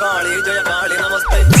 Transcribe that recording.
കാളി Jaya കാളി നമസ്തേ.